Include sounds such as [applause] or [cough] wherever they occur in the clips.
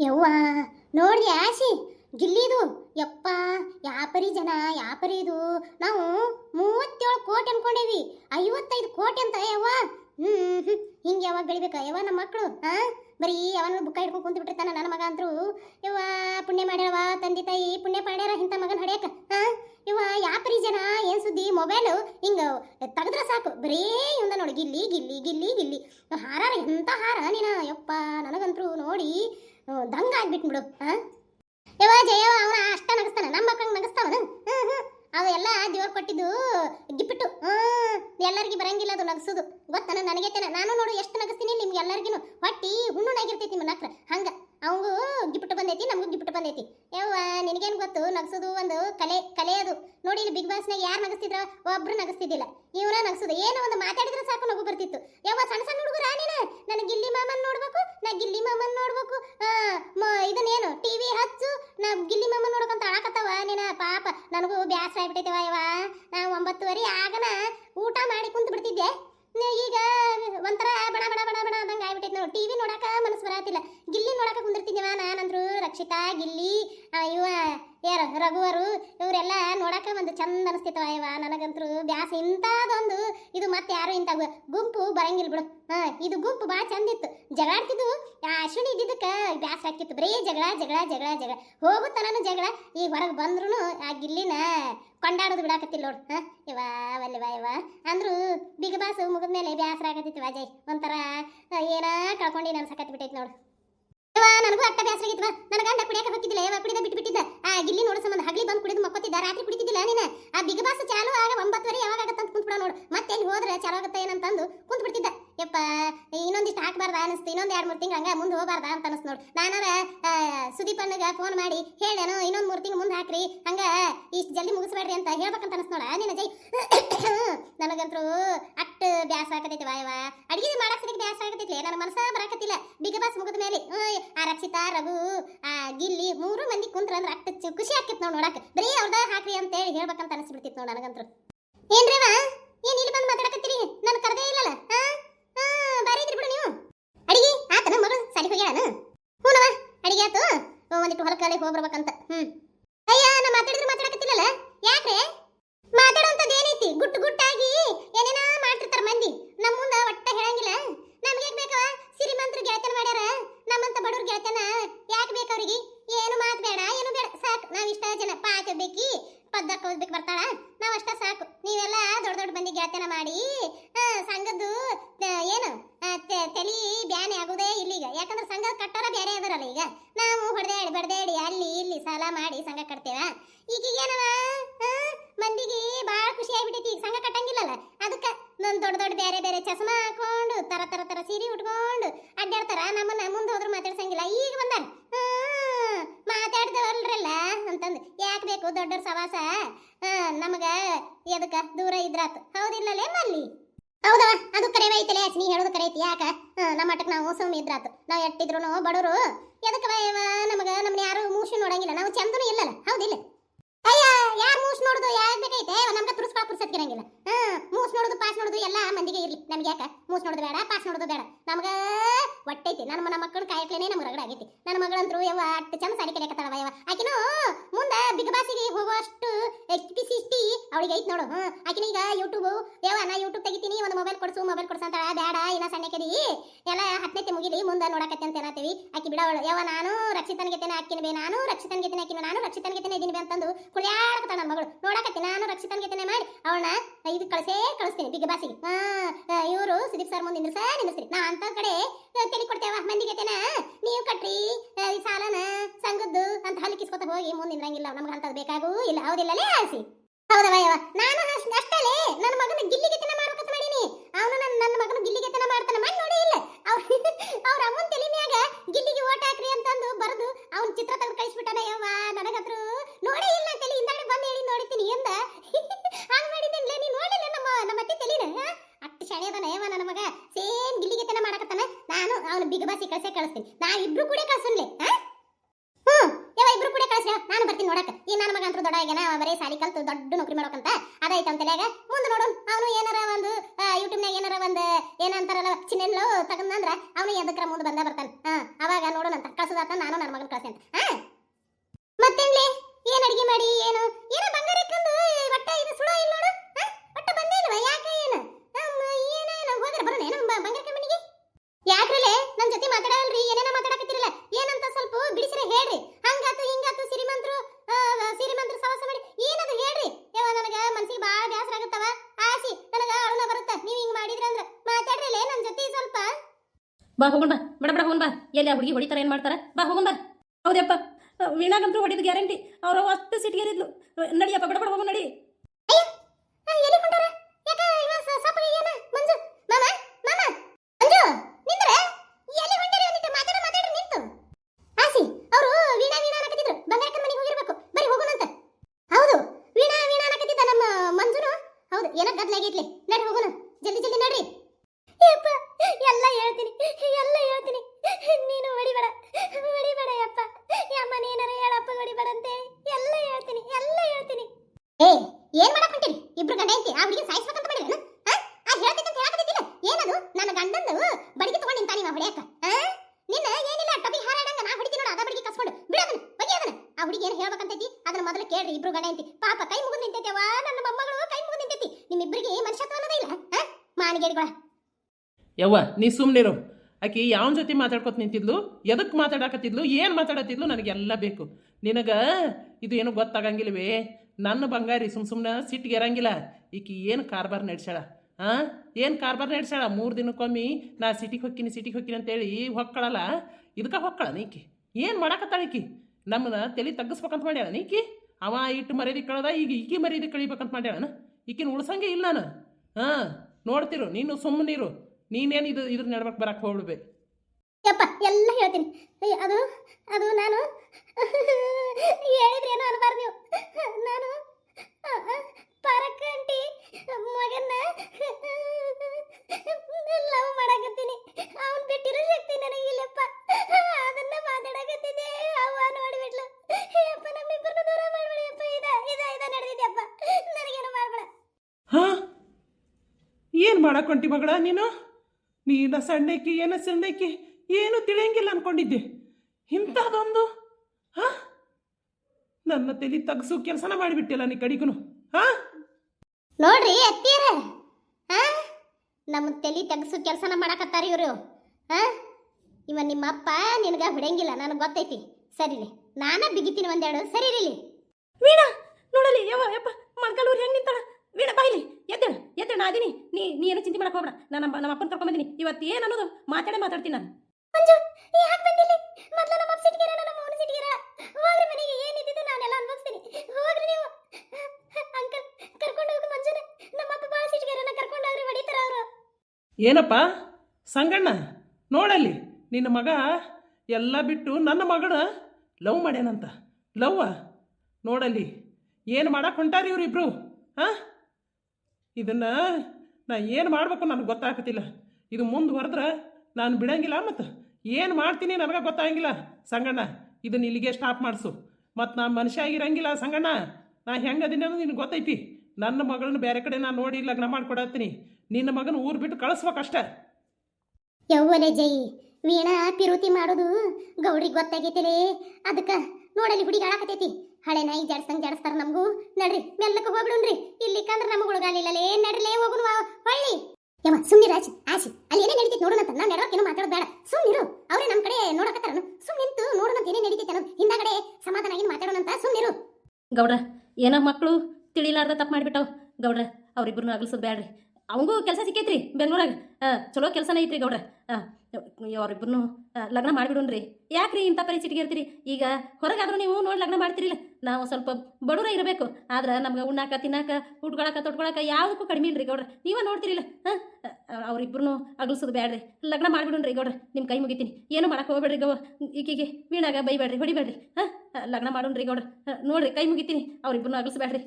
ಯವ್ವ, ನೋಡಿ ಆಸಿ ಗಿಲ್ಲಿದು. ಯಪ್ಪ, ಯಾಪರಿ ಜನ, ಯಾಪರಿ ಇದು. ನಾವು ಮೂವತ್ತೇಳು ಕೋಟಿ ಅನ್ಕೊಂಡೇವಿ. ಐವತ್ತೈದು ಕೋಟಿ ಅಂತ ಯವ್ವ. ಹ್ಞೂ ಹ್ಞೂ ಹಿಂಗೆ ಯಾವಾಗ ಬೆಳಿಬೇಕ? ಯವ್ವ ನಮ್ಮ ಮಕ್ಕಳು ಹಾಂ ಬರೀ ಅವನ ಬುಕ್ಕ ಹಿಡ್ಕೊಂಡು ಕುಂತು ಬಿಟ್ಟಿರ್ತಾನ ನನ್ನ ಮಗ ಅಂದ್ರು ಯವ್ವ, ಪುಣ್ಯ ಮಾಡ್ಯಾವ ತಂದೆ ತಾಯಿ, ಪುಣ್ಯ ಮಾಡ್ಯಾರ ಇಂಥ ಮಗನ ಹಡ್ಯಾಕ ಹಾಂ ಇವ ಯಾಪರಿ ಜನ, ಏನು ಸುದ್ದಿ? ಮೊಬೈಲು, ಹಿಂಗ ತೆಗೆದ್ರೆ ಸಾಕು. ಬರೀ ಇವಂದ ನೋಡಿ, ಗಿಲ್ಲಿ ಗಿಲ್ಲಿ ಗಿಲ್ಲಿ ಗಿಲ್ಲಿ. ಹಾರ ಎಂಥ ಹಾರ ನೀನ? ಯಪ್ಪ, ನನಗಂತರೂ ನೋಡಿ. ದಂಗ ಆಗ್ಬಿಟ್ಬಿಡು ಹಾ ಯವ ಜಯವ ಅವನ ಅಷ್ಟ ನಗಸ್ತಾನ, ನಮ್ಮ ಮಕ್ಕಳು ನಗಸ್ತಾವನ? ಹ್ಞೂ ಹ್ಞೂ ಎಲ್ಲ ದೇವ್ರು ಕೊಟ್ಟಿದ್ದು ಗಿಫ್ಟು ಹ್ಞೂ. ಎಲ್ಲರಿಗೆ ಬರಂಗಿಲ್ಲ ಅದು ನಗಸೋದು. ಗೊತ್ತನ ನನಗೆ ತೇನ ನಾನು ನೋಡು ಎಷ್ಟು ನಗಸ್ತೀನಿ ನಿಮ್ಗೆ ಎಲ್ಲರಿಗೂ ಹೊಟ್ಟಿ ಹುಣ್ಣುನಾಗಿರ್ತೈತಿ ನಿಮ್ಮ ನಕ್ರ ಹಂಗ. ಅವಂಗೂ ಗಿಫ್ಟ್ ಬಂದೈತಿ, ನಮಗೂ ಗಿಫ್ಟ್ ಬಂದೈತಿ. ಯವ್ವ, ನಿನಗೇನು ಗೊತ್ತು, ನಗಸೋದು ಒಂದು ಕಲೆ ಕಲೆ ಅದು. ನೋಡಿ ಇಲ್ಲಿ ಬಿಗ್ ಬಾಸ್ನಾಗ ಯಾರು ನಗಸ್ತಿದ್ರ ಒಬ್ರು ನಗಸ್ತಿದ್ದಿಲ್ಲ. ಇವನ ನಗಸೋದು. ಏನೋ ಒಂದು ಮಾತಾಡಿದ್ರೆ ಸಾಕು ನಗು ಬರ್ತಿತ್ತು ಯವ್ವ ಸಣ್ಣ ಸಣ್ಣ ಹುಡುಗರ ನೀನ ನನಗೆ ಗಿಲ್ಲಿ ಮಾಮನ್ ನೋಡ್ಬೇಕು ನಾ ಗಿಲ್ಲಿ ಮಾಮನ್ ನೋಡ್ಬೇಕು ಆ, ಮ- ಇದನ್ನೇನು ಟಿವಿ ಹಚ್ಚು ನಾ ಗಿಲ್ಲಿ ಮಾಮನ್ ನೋಡ್ಕೊಂತ ಅಳಕತ್ತವ ನೀನ ಪಾಪ ನನಗೂ ಬ್ಯಾಸರ ಆಗ್ಬಿಟ್ಟೈತವ ಯವ್ವ ನಾ ಒಂಬತ್ತುವರೆ ಆಗನ ಊಟ ಮಾಡಿ ಕುಂತ ಬಿಡ್ತಿದ್ದೆ ನ- ಈಗ ಒಂಥರ ಬಣ ಬಣ ಬಣ ಬಣ ಅಂದಂಗೆ ಆಗ್ಬಿಟ್ಟೈತೆ ನೋಡಿ ಮನಸ್ಸು ಬರತ್ತಿಲ್ಲ ಗಿಲ್ಲಿ ನೋಡಕ ಕುಂದಿರ್ತಿದ್ದೀವ ನಾನಂದ್ರು ರಕ್ಷಿತಾ ಗಿಲ್ಲಿ ಇವ ಯಾರು ರಘುವರು, ಇವರೆಲ್ಲ ನೋಡಕ ಒಂದು ಚಂದ ಅನಿಸ್ತಿತ್ತು. ಅಯ್ಯವ ನನಗಂತೂ ಬ್ಯಾಸ ಇಂಥದೊಂದು ಇದು ಮತ್ತೆ ಯಾರು ಇಂಥ ಗುಂಪು ಬರಂಗಿಲ್ಲ ಬಿಡು. ಹಾಂ, ಇದು ಗುಂಪು ಭಾಳ ಚಂದ ಇತ್ತು. ಆ ಅಶ್ವಿನಿ ಇದ್ದಿದ್ದಕ್ಕೆ ಬ್ಯಾಸ ಆಗ್ತಿತ್ತು ಬರೀ ಜಗಳ ಜಗಳ ಜಗಳ ಜಗಳ. ಹೋಗುತ್ತಾನು ಜಗಳ. ಈ ಹೊರಗೆ ಬಂದ್ರೂ ಆ ಗಿಲ್ಲಿನ ಕೊಂಡಾಡೋದು ಬಿಡಾಕತ್ತಿಲ್ಲ ನೋಡು. ಹಾಂ ಇವ ವಲ್ಲಿವ ಇವ ಅಂದರೂ ಬಿಗ್ ಬಾಸ್ ಮುಗಿದ್ಮೇಲೆ ಬ್ಯಾಸರ ಆಗತ್ತಿತ್ತು ಅಜಯ್, ಒಂಥರ, ಏನ ಕಳ್ಕೊಂಡು ನಾನು ಸಕತ್ ಬಿಟ್ಟೈತೆ ನೋಡು. ನನಗೂ ಅಟ್ಟ ಬ್ಯಾಸರ ಆಗಿತ್ವ? ನನ್ನ ಗಂಡ ಕುಡಿಯಕ್ಕೆ ಹೋಗಿದ್ದಿಲ್ಲ ಇವ ಕುಡಿದ ಬಿಟ್ಟು ಬಿಟ್ಟಿದ್ದ ಆ, ಗಿಲ್ಲಿ ನೋಡು ಸಂಬಂಧ ಹಗಲಿ ಬಂದು ಕುಡಿದು ಮಕ್ಕೋತಿದ್ದ, ರಾತ್ರಿ ಕುಡಿತಿದ್ದಿಲ್ಲ ನೀನು? ಆ ಬಿಗ್ ಬಾಸ್ ಚಾಲು ಆಗ ಒಂಬತ್ತುವರೆ ಯಾವಾಗ ಆಗತ್ತ ಅಂತ ಕುಂತ್ಬಿಡ ನೋಡು. ಮತ್ತೆ ಎಲ್ಲಿ ಹೋದ್ರೆ ಚಾಲು ಆಗುತ್ತೆ ಏನಂತಂದು ಕುಂತ್ ಬಿಡ್ತಿದ್ದ ಯಪ್ಪ, ಇನ್ನೊಂದಿಷ್ಟು ಹಾಕ್ಬಾರ್ದ ಅನಿಸ್ತು, ಇನ್ನೊಂದು ಎರಡು ಮೂರು ತಿಂಗಳು ಹಂಗ ಮುಂದೆ ಹೋಗಬಾರ್ದ ಅಂತ ಅನಿಸ್ತು ನೋಡು. ನಾನಾರ ಸುದೀಪ್ ಫೋನ್ ಮಾಡಿ ಹೇಳೇನು ಇನ್ನೊಂದು ಮೂರು ತಿಂಗಳು ಮುಂದೆ ಹಾಕ್ರಿ, ಹಂಗ ಇಷ್ಟು ಜಲ್ದಿ ಮುಗಿಸ್ಬೇಡ್ರಿ ಅಂತ ಹೇಳ್ಬೇಕಂತ ಅನಿಸ್ತು ನೋಡ. ನಿನ್ನ ಜೈ. [coughs] ನನಗಂತೂ ಅಟ್ ಬ್ಯಾಸ ಆಗತೈತಿ ವಾಯವ ಅಡಿಗೆ ಮಾಡಕ್ ಸರಿ ಬ್ಯಾಸ ಆಗತೈತಿ ನನ್ನ ಮನಸ ಬರಾಕತ್ತಿಲ್ಲ. ಬಿಗ್ ಬಾಸ್ ಮುಗಿದ ಮೇಲೆ ಆ ರಕ್ಷಿತಾ ರಘು, ಆ, ಗಿಲ್ಲಿ ಮೂರು ಮಂದಿ ಕುಂತ್ರ ಅಂದ್ರೆ ಅಷ್ಟು ಖುಷಿ ಆಕಿತ್ ನೋಡ್ ನೋಡಕ್. ಬರೀ ಅವ್ರದ ಹಾಕ್ರಿ ಅಂತ ಹೇಳಿ ಹೇಳ್ಬೇಕಂತ ಅನಿಸ್ಬಿಡ್ತಿತ್ತು ನೋಡ್ ನನಗಂತ್ರ. ಏನ್ರೇವ ಏನ್ ಇಲ್ಲಿ ಬಂದು ಮಾತಾಡಕತ್ತೀರಿ? ನನ್ ಕರ್ದೇ ಇಲ್ಲಲ್ಲ ಹಾ ಬಾರಿ ಇದ್ರಿ ಬಿಡು ನೀವು. ಅಡಿಗೆ, ಆತನ ಮಗಳು ಸಾಲಿ ಹೋಗ್ಯಾಳನ? ಹ್ಞೂನವ ಅಡಿಗೆ ಆತು. ಒಂದಿಟ್ಟು ಹೊಲಕಾಲಿ ಹೋಗ್ಬರ್ಬೇಕಂತ. ಹ್ಮ್. ಅಯ್ಯ, ನಾ ಮಾತಾಡಿದ್ರೆ ಮಾತಾಡಕತ್ತಿಲ್ಲಲ್ಲ ಯಾಕ್ರೆ ಮಾತಾಡುವಂಥದ್ದು ಏನೈತಿ ಗುಟ್ಟು ಗುಟ್ಟಾಗಿ ಏನೇನ ಮಾಡ್ತಿರ್ತಾರ ಮಂದಿ ನಮ್ಮ ಮುಂದ ಒಟ್ಟ ಹೇಳಂಗಿಲ್ಲ ನಮ್ಗೆ ಬೇಕವ ಸಿರಿಮಂತ್ರ ಗೆಳತನ ಮಾಡ್ಯಾರ ನಮ್ಮಂತ ಗೆಳತನ ಯಾಕೆ ಬೇಕು ಅವ್ರಿಗೆ? ಏನು ಮಾತು ಬೇಡ, ಏನು ಬೇಡ. ಸಾಕು, ನಾವು ಇಷ್ಟ ಜನ ಪಾಕ ಬೇಕಿ ಪದ್ದಕ್ಕ ಓದ್ಬೇಕು ಬರ್ತಾಳ. ನಾವು ಅಷ್ಟ ಸಾಕು. ನೀವೆಲ್ಲ ದೊಡ್ಡ ದೊಡ್ಡ ಮಂದಿ ಗೆಳತನ ಮಾಡಿ ಸಂಘದ್ದು ಏನು ತಲಿ ಬ್ಯಾನೆ ಆಗುದೇ ಇಲ್ಲಿಗ ಯಾಕಂದ್ರೆ ಸಂಘ ಕಟ್ಟೋರ ಬೇರೆ ಅದರಲ್ಲ ಈಗ. ನಾವು ಹೊಡೆದಾಡಿ, ಬಡದಾಡಿ, ಅಲ್ಲಿ, ಇಲ್ಲಿ ಸಾಲ ಮಾಡಿ ಸಂಘ ಕಟ್ತೇವ. ಈಗ ಏನವ? ಮಂದಿಗೆ ಭಾಳ ಖುಷಿ ಆಗ್ಬಿಟ್ಟೈತಿ ಈಗ ಸಂಘ ಕಟ್ಟಂಗಿಲ್ಲಲ್ಲ. ಅದಕ್ಕೆ ನನ್ ದೊಡ್ಡ ದೊಡ್ಡ ಬೇರೆ ಬೇರೆ ಚಸ್ಮಾ ಹಾಕೊಂಡು ತರ ತರ ತರ ಸೀರೆ ಉಟ್ಕೊಂಡು ಅಡ್ಡಾಡ್ತಾರ. ನಮ್ಮನ್ನ ಮುಂದೆ ಹೋದ್ರು ಮಾತಾಡ್ಸಂಗಿಲ್ಲ. ಈಗ ಬಂದಾರ. ಮಾತಾಡ್ದವಲ್ರಲ್ಲ ಅಂತಂದು. ಯಾಕೆ ಬೇಕು ದೊಡ್ಡವ್ರ ಸವಾಸ? ನಮಗೆ ಎದಕ್ಕ ದೂರ ಇದ್ರಾತು. ಹೌದಿಲ್ಲಲೇ ಮಲ್ಲಿ? ಹೌದವ, ಅದು ಕರೆ ಐತಲೆ ನೀ ಹೇಳೋದು ಕರೆ ಐತಿ. ಯಾಕ? ನಮ್ಮ ಮಟ್ಟಕ್ಕೆ ನಾವು ಸುಮ್ಮ ಇದ್ರಾತು. ನಾವು ಎಟ್ಟಿದ್ರು ಬಡವರು. ಎದಕ್ಕೆ ನಮಗ ನಮ್ಮನ್ನ ಯಾರು ಮೂಸು ನೋಡಂಗಿಲ್ಲ. ನಾವು ಚಂದನು ಇಲ್ಲಲ್ಲ. ಹೌದಿಲ್ಲ? ಅಯ್ಯ, ಯಾರು ಮೂಸ್ ನೋಡುದು? ಯಾಕೆ ಬೇಕೈತೆ ನಮ್ಗೆ ತುರ್ಸ್ಕೊಳ ಪುರ್ಸತ್ತಿರಂಗಿಲ್ಲ ಹಾ ಮೂಸ್ ನೋಡುದು, ಪಾಸ್ ನೋಡುದು, ಎಲ್ಲ ಮಂದಿಗೆ ಇರ್ಲಿ. ನಮ್ಗೆ ಯಾಕ? ಮೂಸ್ ನೋಡುದು ಬೇಡ, ಪಾಸ್ ನೋಡುದು ಬೇಡ. ನಮ್ಗ ಒಟ್ಟೈತಿ. ನನ್ನ ನಮ್ಮ ಮಕ್ಕಳು ಕಾಯಕ್ಲೇನೆ ನಮ್ಗೆ ರಗಡ ಆಗೈತಿ. ನನ್ನ ಮಗಳಂತ್ರು, ಯವ್ವ ಅಟ್ಟು ಚಂದ ಸಾರಿ ಕಲಿಯಕತ್ತಾಳವ ಯವ್ವ. ಆಕಿನೂ ಮುಂದ ಬಿಗ್ ಬಾಸಿಗೆ ಹೋಗುವಷ್ಟು ಎಕ್ಸ್ಪಿಸಿಸ್ಟಿ ಅವಳಿಗೆ ಐತ್ ನೋಡು. ಹ್ಮ್, ಆಕಿನ ಈಗ ಯೂಟ್ಯೂಬ್ ಯವ್ವ, ನಾ ಯೂಟ್ಯೂಬ್ ತೆಗಿತೀನಿ, ಒಂದು ಮೊಬೈಲ್ ಕೊಡ್ಸು ಮೊಬೈಲ್ ಕೊಡ್ಸು ಅಂತಾಳ. ಬೇಡ ಇನ್ನ ಸಣ್ಣಕೆದಿ ಎಲ್ಲ ಹತ್ತನೇತೆ ಮುಗಿಲಿ, ಮುಂದೆ ನೋಡಕತ್ತೆ ಅಂತ ಏನತ್ತೀವಿ ಆಕಿ ಬಿಡವಳು. ಯವ್ವ, ನಾನು ರಕ್ಷಿತನ್ಗೆತೇನೆ ಹಾಕಿನ ಬೇ, ನಾನು ರಕ್ಷಿತನ್ಗೆತೇನೆ ಆಕಿನ ನಾನು ರಕ್ಷಿತನ್ಗೆತೇನೆ ಇದೀನಿ ಅಂತಂದು ಕುಳಿಯಾಡ್ತಾಳ ನನ್ನ ಮಗಳು. ನೋಡಕತ್ತಿ, ನಾನು ರಕ್ಷಿತನ್ಗೆತೇನೆ ಮಾಡಿ ಅವಳನ್ನ ಇದು ಕಳಿಸೇ ಕಳಿಸ್ತೀನಿ, ಬಿಗ್ ಬಾಸಿಗೆ. ಇವರು ಸುದೀಪ್ ಸರ್ ಮುಂದೆ ನಿಂದ್ರಸ ನಿಂದ್ರಿಸ್ತೀನಿ ನಾ ಅಂತ ಕಡೆ ತೆಲಿ ಕೊಡ್ತೇವ ಮಂದಿಗೆತೇನ ನೀವು ಕಟ್ರಿ ಈ ಸಾಲನ ಸಂಗದ್ದು ಅಂತ ಹಲಿಕಿಸ್ಕೊತ ಹೋಗಿ ಮುಂದೆ ನಿಂದ್ರಂಗಿಲ್ಲ. ನಮ್ಗೆ ಅಂತದ್ ಬೇಕಾಗೂ ಇಲ್ಲ. ಹೌದಿಲ್ಲಲೇ ಆಸಿ ಹೌದವ ಯವ ನಾನು ಅಷ್ಟ್- ನನ್ನ ಮಗನ ಗಿಲ್ಲಿಗೆತನ ಮಾಡ್ಬೇಕಂತ ಮಾಡೀನಿ. ಅವನು ನನ್ನ ನನ್ನ ಮಗನ ಗಿಲ್ಲಿಗೆತನ ಮಾಡ್ತಾನ ಮಾಡಿ ನೋಡಿ ಇಲ್ಲ. ಅವ್ರ [laughs] ಅಮ್ಮನ ತಲೆ ಮ್ಯಾಗ ಗಿಲ್ಲಿಗೆ ಓಟ್ ಹಾಕ್ರಿ ಅಂತಂದು ಬರೆದು ಅವ್ನ ಚಿತ್ರ ತೆಗೆದು ಕಳಿಸ್ಬಿಟ್ಟಾನ, ಯವ್ವ. ನನಗಂತ್ರು ನೋಡೇ, ಇಲ್ಲ ತಲೆ ಹಿಂದಾಡಿ ಬಂದು ಹೇಳಿ ನೋಡಿತೀನಿ ಎಂದ? ಹಂಗ್ ಮಾಡಿದ್ದೇನೆ ನೀ ನೋಡಿಲ್ಲ ನಮ್ಮ ನಮ್ಮ ಅತ್ತೆ ತಲೆನ? ಅಷ್ಟು ಶಣೆದನ ನಯವ ನನ್ನ ಮಗ ಸೇಮ್ ಗಿಲ್ಲಿಗೆತನ ಮಾಡಕತ್ತಾನ? ನಾನು ಅವನು ಬಿಗ್ ಬಾಸಿ ಕಳ್ಸೇ ಕಳಿಸ್ತೀನಿ. ಇಬ್ರು ಕೂಡ ಕಳ್ಸನ್ಲಿ ಹ್ಞೂ ಯಾವ ಇಬ್ರು ಕೂಡ ಕಳ್ಸ ನಾನು ಬರ್ತೀನಿ ನೋಡಕ ಈ ನನ್ನ ಮಗ ಅಂತೂ ದೊಡ್ಡ ಆಗ್ಯಾನ ಬರೀ ಸಾಲಿ ಕಲ್ತು ದೊಡ್ಡ ನೌಕರಿ ಮಾಡೋಕಂತ. ಅದಾಯ್ತು ಅಂತ ತಲೆಯಾಗ? ಮುಂದೆ ನೋಡು ಅವನು ಏನಾರ ಒಂದು ಯೂಟ್ಯೂಬ್ನಾಗ ಏನಾರ ಒಂದು ಏನಂತಾರಲ್ಲ ಚಿನ್ನೆಲ್ಲೋ ತಗಂದಂದ್ರ ಅವನು ಎದಕ್ರ ಮುಂದೆ ಬಂದ ಬರ್ತಾನೆ. ಹಾ, ಅವಾಗ ನೋಡೋಣಂತ. ಕಳ್ಸೋದಾತ, ನಾನು ನನ್ನ ಮಗನ ಹಾ ಮತ್ತೇನ್ಲಿ ಏನ್ ಅಡಿಗೆ ಮಾಡಿ ಏನು? ಏನೋ ಬಂಗಾರಕ್ಕಂದು ಒಟ್ಟ ಇದು ಸುಳ ಇಲ್ಲ ನೋಡು? ಒಟ್ಟ ಬಂದೇ ಇಲ್ವಾ? ಯಾಕೆ ಏನು? ಅಮ್ಮ, ಏನೇನು ಹೋದ್ರೆ ಬರೋಣ ಏನೋ ಬಂಗಾರ ಕಂಪನಿಗೆ? ಯಾಕ್ರಲೆ ನನ್ ಜೊತೆ ಮಾತಾಡಲ್ರಿ ಏನೇನ ಮಾತಾಡಕತ್ತಿರಲ್ಲ. ಏನಂತ ಸ್ವಲ್ಪ ಬಿಡಿಸಿರ ಹೇಳ್ರಿ. ಹಂಗಾತು ಹಿಂಗಾತು ಸಿರಿಮಂತ್ರು ಸಿರಿಮಂತ್ರು ಸವಾಸ ಮಾಡಿ ಏನದು ಹೇಳ್ರಿ? ಯವ ನನಗ ಮನಸ್ಸಿಗೆ ಭಾಳ ಬೇಸರ ಆಗುತ್ತವ. ಆಸಿ ನನಗ ಬರುತ್ತೆ? ನೀವು ನೀವ್ ಹಿಂಗ್ ಅಂದ್ರ ಮಾತಾಡ್ರಿ ನನ್ ಜೊತೆ ಸ್ವಲ್ಪ? ಬಾ ಹೋಗೋಣ ಬಾ. ಬಡ ಬಡ ಹೋಗೋಣ ಬಾ. ಎಲ್ಲಿ ಹುಡುಗಿ ಹೊಡಿತಾರೆ ಏನು ಮಾಡ್ತಾರೆ? ಬಾ ಹೋಗೋಣ ಬಾ. ಹೌದಪ್ಪ ವೀಣಾಗಂತೂ ಹೊಡಿದ ಗ್ಯಾರಂಟಿ. ಅವರು ಅಷ್ಟು ಸಿಟಿಗೇರಿದ್ಲು. ನಡಿಯಪ್ಪ ಬಡ ಬಡ ಹೋಗು, ನಡಿ. ಏನಕ್ಕೆ ಎಲ್ಲಿ ಕೊಂಡಾರ? ಯಾಕ ಜಲ್ದಿ ಜಲ್ದಿ ಸಪ್ಪಗೆ ಏನ ಮಂಜು ಮಾಮ ಮಾಮ ಮಂಜು ನಿಂದ್ರೆ ಎಲ್ಲಿ ಹೊಂಟಿರಿ ಒಂದಿಟ್ಟು ಮಾತಾಡ ಮಾತಾಡ್ರಿ ನಿಂತು ಆಸಿ ಅವರು ವೀಣಾ ವೀಣಾ ಅನ್ನಕತ್ತಿದ್ರು ಬಂಗಾರಕ್ಕನ ಮನೆಗೆ ಹೋಗಿರ್ಬೇಕು ಬರಿ ಹೋಗೋಣಂತ ಹೌದು ವೀಣಾ ವೀಣಾ ಅನ್ನಕತ್ತಿದ್ದ ನಮ್ಮ ಮಂಜುನು ಹೌದು ಏನೋ ಗದ್ಲಾಗಿಟ್ಲಿ ನಡಿ ಹೋಗೋಣ ಜಲ್ದಿ ಜಲ್ದಿ ನಡ್ರಿ ಯಪ್ಪ ಎಲ್ಲ ಹೇಳ್ತೀನಿ ಎಲ್ಲ ಹೇಳ್ತೀನಿ ನೀನು ಹೊಡಿಬೇಡ ಹೊಡಿಬೇಡ ಯಪ್ಪ ಯಮ್ಮ ನೀನಾರ ಹೇಳಪ್ಪ ಹೊಡಿಬೇಡ ಅಂತೇಳಿ ಎಲ್ಲ ಹೇಳ್ತೀನಿ ಎಲ್ಲ ಹೇಳ್ತೀನಿ ಏ ಏನ್ ಮಾಡಕ್ ಹೊಂಟಿರಿ ಇಬ್ರು ಗಂಡ ಐತಿ ಆ ಹುಡುಗಿ ಸಾಯಿಸ್ಬೇಕಂತ ಮಾಡಿರೇನು ಆ? ಆ ಹೇಳ್ತಿದ್ದ ಅಂತ ಹೇಳಕತ್ತಿದ್ದಿಲ್ಲ? ಏನದು? ನನ್ನ ಗಂಡಂದು ಬಡಿಗೆ ತಗೊಂಡು ನಿಂತಾನಿ ಇವ ಹೊಡೆಯಕ್ಕ ನಿನ್ನ ಏನಿಲ್ಲ ಟೊಪಿ ಹಾರಾಡಂಗ ನಾ ಹೊಡಿತೀನಿ ನೋಡು, ಅದ ಬಡಿಗೆ ಕಸ್ಕೊಂಡು. ಬಿಡು ಅದನ್ನ ಬಗೆ ಅದನ್ನ. ಆ ಹುಡುಗಿ ಏನ್ ಹೇಳ್ಬೇಕಂತೈತಿ? ಅದನ್ನ ಮೊದಲು ಕೇಳ್ರಿ ಇಬ್ರು ಗಂಡ ಐತಿ ಪಾಪ ಕೈ ಮುಗಿದು ನಿಂತೈತಿ ಅವ ನನ್ನ ಮೊಮ್ಮಗಳು ಕೈ ಮುಗಿದು ನಿಂತೈತಿ. ನಿಮ್ಮಿಬ್ರಿಗೆ ಮನುಷ್ಯತ್ವ ಅನ್ನೋದೇ ಇಲ್ಲ ಮಾನಿಗೇಡಿಗಳ. ಯವ್ವ, ನೀ ಸುಮ್ಮನಿರು ಆಕಿ ಯಾವ ಜೊತೆ ಮಾತಾಡ್ಕೊತ ನಿಂತಿದ್ಲು? ಎದಕ್ಕೆ ಮಾತಾಡಕತ್ತಿದ್ಲು? ಏನು ಮಾತಾಡತ್ತಿದ್ಲು? ನನಗೆಲ್ಲ ಬೇಕು. ನಿನಗೆ ಇದು ಏನು ಗೊತ್ತಾಗಂಗಿಲ್ವೇ? ನನ್ನ ಬಂಗಾರಿ ಸುಮ್ಮ ಸುಮ್ಮನೆ ಸಿಟ್ಟಿಗೆ ಇರಂಗಿಲ್ಲ. ಈಕಿ ಏನು ಕಾರ್ಬಾರ್ ನಡೆಸ್ಯಾಳ? ಹಾಂ ಏನು ಕಾರ್ಬಾರ್ ನಡೆಸ್ಯಾಳ? ಮೂರು ದಿನಕ್ಕೊಮ್ಮೆ ನಾ ಸಿಟಿಗೆ ಹೊಕ್ಕಿನಿ ಸಿಟಿಗೆ ಹೊಕ್ಕಿನಿ ಅಂತೇಳಿ ಹೊಕ್ಕಳಲ್ಲ? ಇದಕ್ಕೆ ಹೊಕ್ಕಳ ನೀಕಿ? ಏನು ಮಾಡಾಕತ್ತಾಳ ಈಕಿ? ನಮ್ಮನ್ನ ತಲೆ ತಗ್ಗಿಸ್ಬೇಕಂತ ಮಾಡ್ಯಾಳ ನೀಕಿ? ಅವ ಇಟ್ಟು ಮರ್ಯಾದೆ ಕಳೆದ, ಈಗ ಈಕಿ ಮರ್ಯಾದೆ ಕಳಿಬೇಕಂತ ಮಾಡ್ಯಾಳನ? ಈಕಿನ ಉಳ್ಸಂಗೆ ಇಲ್ಲ ನಾನು. ಹಾಂ ನೋಡ್ತಿರು, ನೀನು ಸುಮ್ಮನಿರು ನೀನೇನು ಇದು ಇದ್ರ ನಡ್ಬೇಕು ಬರಕ್ಕೆ ಯಪ್ಪ, ಎಲ್ಲ ಹೇಳ್ತೀನಿ. ಅದು ಅದು ನಾನು ಹೇಳಿದ್ರೇನು ಅನ್ಬಾರ್ದು ನೀವು ನಾನು ಪರಕಂಟಿ ಮಗನ್ನ ಲವ್ ಮಾಡಕತ್ತೀನಿ ಅವನ್ ಬಿಟ್ಟಿರೋ ಶಕ್ತಿ ನನಗಿಲ್ಲಪ್ಪ ಅದನ್ನ ಮಾತಾಡಕತ್ತಿದ್ದೆ ಅವ್ವ ನೋಡ್ಬಿಟ್ಲು ಯಪ್ಪ ನಮ್ಮಿಬ್ಬರನ್ನ ದೂರ ಮಾಡ್ಬೇಡಿಯಪ್ಪ ಇದ ಇದ ಇದ ನಡೆದಿದ್ಯಪ್ಪ ನನಗೇನು ಮಾಡ್ಬೇಡ ಹಾಂ ಏನು ಮಾಡಕೊಂಟಿ ಮಗಳ ನೀನು? ನೀನ ಸಣ್ಣಕ್ಕಿ ಏನ ಸಣ್ಣಕ್ಕಿ? ಏನು ತಿಳಿಯಂಗಿಲ್ಲ ಅನ್ಕೊಂಡಿದ್ದೆ. ಇಂಥದೊಂದು ಹಾಂ? ನನ್ನ ತಲೆ ತಗ್ಸು ಕೆಲಸನ ಮಾಡಿಬಿಟ್ಟಿಲ್ಲ ನೀ ಕಡಿಗೂ ಹಾಂ? ನೋಡ್ರಿ ಅತ್ತೀರ ಹಾಂ? ನಮ್ಮ ತಲೆ ತಗ್ಸು ಕೆಲಸನ ಮಾಡಕತ್ತಾರ ಇವರು ಹಾಂ? ಇವ ನಿಮ್ಮಪ್ಪ ನಿನಗ ಬಿಡಂಗಿಲ್ಲ ನನಗೆ ಗೊತ್ತೈತಿ. ಸರಿಲಿ ನಾನ ಬಿಗಿತೀನಿ ಒಂದೆರಡು ಸರಿ ರೀ ವೀಣಾ ನೋಡಲಿ ಯವ್ವ ಯಪ್ಪ ಮಗಳೂರು ಹೆಂಗೆ ನಿಂತಾಳ? ವೀಣಾ ಬಾಯಿಲಿ ಎದ್ದೇಳ ಎದ್ದೇಳ ನಾ ಅದೀನಿ ನೀ ನೀ ಏನು ಚಿಂತೆ ಮಾಡಕ್ಕೆ ಹೋಗ್ಬೇಡ. ನಾನು ನಮ್ಮ ನಮ್ಮ ಅಪ್ಪನ ಕರ್ಕೊಂಬಂದಿನಿ. ಇವತ್ತು ಏನು ಅನ್ನೋದು? ಮಾತಾಡೇ ಮಾತಾಡ್ತೀನಿ ನಾನು. ಮಂಜು ಯಾಕೆ ಬಂದಿಲ್ಲ? ಮೊದಲು ನಮ್ಮ ಅಪ್ಪ ಸಿಟಿಗೆರ ನಮ್ಮ ಅವನ ಸಿಟಿಗೆರ ಹೋಗ್ರಿ ಮನೆಗೆ ಏನಿದ್ದು ನಾನೆಲ್ಲ ಅನುಭವಿಸ್ತೀನಿ. ಹೋಗ್ರಿ ನೀವು. ಅಂಕಲ್ ಕರ್ಕೊಂಡು ಹೋಗು ಮಂಜುನ. ನಮ್ಮ ಅಪ್ಪ ಭಾಳ ಸಿಟಿಗೆರನ ಕರ್ಕೊಂಡು ಹೋಗ್ರಿ ಹೊಡಿತಾರ ಅವರು. ಏನಪ್ಪ? ಸಂಗಣ್ಣ ನೋಡಲ್ಲಿ ನಿನ್ನ ಮಗ ಎಲ್ಲ ಬಿಟ್ಟು ನನ್ನ ಮಗಳ ಲವ್ ಮಾಡ್ಯಾನಂತ. ಲವ್ವ? ನೋಡಲ್ಲಿ ಏನು ಮಾಡಕ್ಕೆ ಹೊಂಟಾರಿ ಇವರಿಬ್ರು? ಹಾಂ? ಇದನ್ನು ನಾ ಏನು ಮಾಡಬೇಕು ನನಗೆ ಗೊತ್ತಾಗತ್ತಿಲ್ಲ ಇದು ಮುಂದುವರೆದ್ರೆ ನಾನು ಬಿಡಂಗಿಲ್ಲ ಮತ್ತು ಏನು ಮಾಡ್ತೀನಿ ನನಗೆ ಗೊತ್ತಾಗಂಗಿಲ್ಲ ಸಂಗಣ್ಣ, ಇದನ್ನ ಇಲ್ಲಿಗೆ ಸ್ಟಾಪ್ ಮಾಡಿಸು. ಮತ್ತು ನಾನು ಮನುಷ್ಯ ಆಗಿರಂಗಿಲ್ಲ ಸಂಗಣ್ಣ, ನಾ ಹೆಂಗದೀನಿ ಅನ್ನೋದು ನಿನಗೆ ಗೊತ್ತೈತಿ. ನನ್ನ ಮಗಳನ್ನ ಬೇರೆ ಕಡೆ ನಾನು ನೋಡಿ ಲಗ್ನ ಮಾಡ್ಕೊಡತ್ತೀನಿ. ನಿನ್ನ ಮಗನ ಊರು ಬಿಟ್ಟು ಕಳಿಸ್ಬೇಕಷ್ಟೇ ಯವ್ವಲೆ ಜೈ ವೀಣಾ ಪಿರುತಿ ಮಾಡೋದು ಗೌರಿ ಗೊತ್ತಾಗೈತಿಲೇ. ಅದಕ್ಕ ನೋಡಲಿ ಹುಡುಗಿ ಆಳಕತೈತಿ ಹಳೆ ನಾಯಿ ಜಾಡ್ಸಂಗ್ ಜಾಡಿಸ್ತಾರ ನಮಗೂ. ನಡ್ರಿ ಮೆಲ್ಲಕ್ಕೆ ಹೋಗ್ಬಿಡುನ್ರಿ. ಇಲ್ಲಿ ಕಂದ್ರ ಹುಡುಗಾಲಿಲ್ಲ ಏನ್ ನಡ್ರಲೇ ಹೋಗುನು ಹೊಳ್ಳಿ. ಯಮ್ಮ ಸುಮ್ಮನೆ ರಾಜ್ ಆಚಿ. ಅಲ್ಲಿ ಏನೇ ನಡೀತೈತೆ ನೋಡೋಣಂತ ನಾ ನಡವಕ್ಕೆ ಏನೋ ಮಾತಾಡೋದು ಬೇಡ. ಸುಮ್ಮನಿರು ಅವ್ರೇ ನಮ್ಮ ಕಡೆ ನೋಡಕತ್ತಾರನು. ಸುಮ್ಮನೆ ನಿಂತು ನೋಡೋಣ ಏನೇ ನಡೀತೈತೆ ಅನ್ನೋದು. ಹಿಂದಾಗಡೆ ಸಮಾಧಾನ ಮಾತಾಡೋಣ ಮಾತಾಡೋಣಂತ ಸುಮ್ಮನಿರು ಗೌಡ್ರ, ಏನೋ ಮಕ್ಕಳು ತಿಳಿಲಾರ್ದ ತಪ್ಪು ಮಾಡಿಬಿಟ್ಟವು. ಗೌಡ್ರ ಅವ್ರಿಬ್ರನ್ನೂ ಅಗಲ್ಸೋದು ಬೇಡ್ರಿ ಅವಂಗೂ ಕೆಲಸ ಸಿಕ್ಕೈತ್ರಿ, ಬೆಂಗಳೂರಾಗ. ಚಲೋ ಕೆಲಸನೇ ಐತ್ರಿ ಗೌಡ್ರ. ಅವ್ರಿಬ್ರನ್ನೂ ಲಗ್ನ ಮಾಡಿಬಿಡೋಣ್ರಿ. ರೀ ಇಂಥ ಪರಿಸ್ಥಿತಿಗೆ ಇರ್ತೀರಿ? ಈಗ ಹೊರಗಾದ್ರೂ ನೀವು ನೋಡಿ ಲಗ್ನ ಮಾಡ್ತಿರಿಲ್ಲ? ನಾವು ಸ್ವಲ್ಪ ಬಡವರ ಇರಬೇಕು. ಆದ್ರೆ ನಮ್ಗೆ ಉಣ್ಣಾಕ, ತಿನ್ನಾಕ, ಉಟ್ಕೊಳಕ, ತೊಟ್ಕೊಳಕ ಯಾವುದಕ್ಕೂ ಕಡಿಮೆ ಇಲ್ರಿ ಗೌಡ್ರ. ನೀವೇ ನೋಡ್ತಿರಿಲ್ಲ? ಹಾಂ ಅವ್ರಿಬ್ರನ್ನೂ ಅಗಲ್ಸೋದು ಬೇಡ್ರಿ ಲಗ್ನ ಮಾಡಿಬಿಡೋಣ್ರಿ ಗೌಡ್ರ. ನಿಮ್ಮ ಕೈ ಮುಗಿತೀನಿ. ಏನು ಮಾಡಕ್ಕೆ ಹೋಗ್ಬೇಡ್ರಿ ಗೌ, ಈಕಿಗೆ ವೀಣಾಗ ಬೈಬೇಡ್ರಿ, ಹೊಡಿಬೇಡ್ರಿ. ಹಾಂ ಲಗ್ನ ಮಾಡೋಣ್ರಿ ಗೌಡ್ರ. ನೋಡ್ರಿ ಕೈ ಮುಗಿತೀನಿ. ಅವ್ರಿಬ್ರು ಅಗಲ್ಸಬೇಡ್ರಿ.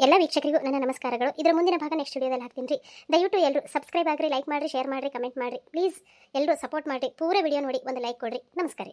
ಎಲ್ಲ ವೀಕ್ಷಕರಿಗೂ ನನ್ನ ನಮಸ್ಕಾರಗಳು. ಇದರ ಮುಂದಿನ ಭಾಗ ನೆಕ್ಸ್ಟ್ ವಿಡಿಯೋದಲ್ಲಿ ಹಾಕ್ತೀನಿ ರೀ. ದಯವಿಟ್ಟು ಎಲ್ಲರೂ ಸಬ್ಸ್ಕ್ರೈಬ್ ಆಗ್ರಿ ಲೈಕ್ ಮಾಡಿರಿ ಶೇರ್ ಮಾಡಿರಿ ಕಮೆಂಟ್ ಮಾಡಿರಿ. ಪ್ಲೀಸ್ ಎಲ್ಲರೂ ಸಪೋರ್ಟ್ ಮಾಡಿರಿ. ಪೂರ ವಿಡಿಯೋ ನೋಡಿ ಒಂದು ಲೈಕ್ ಕೊಡ್ರಿ. ನಮಸ್ಕಾರ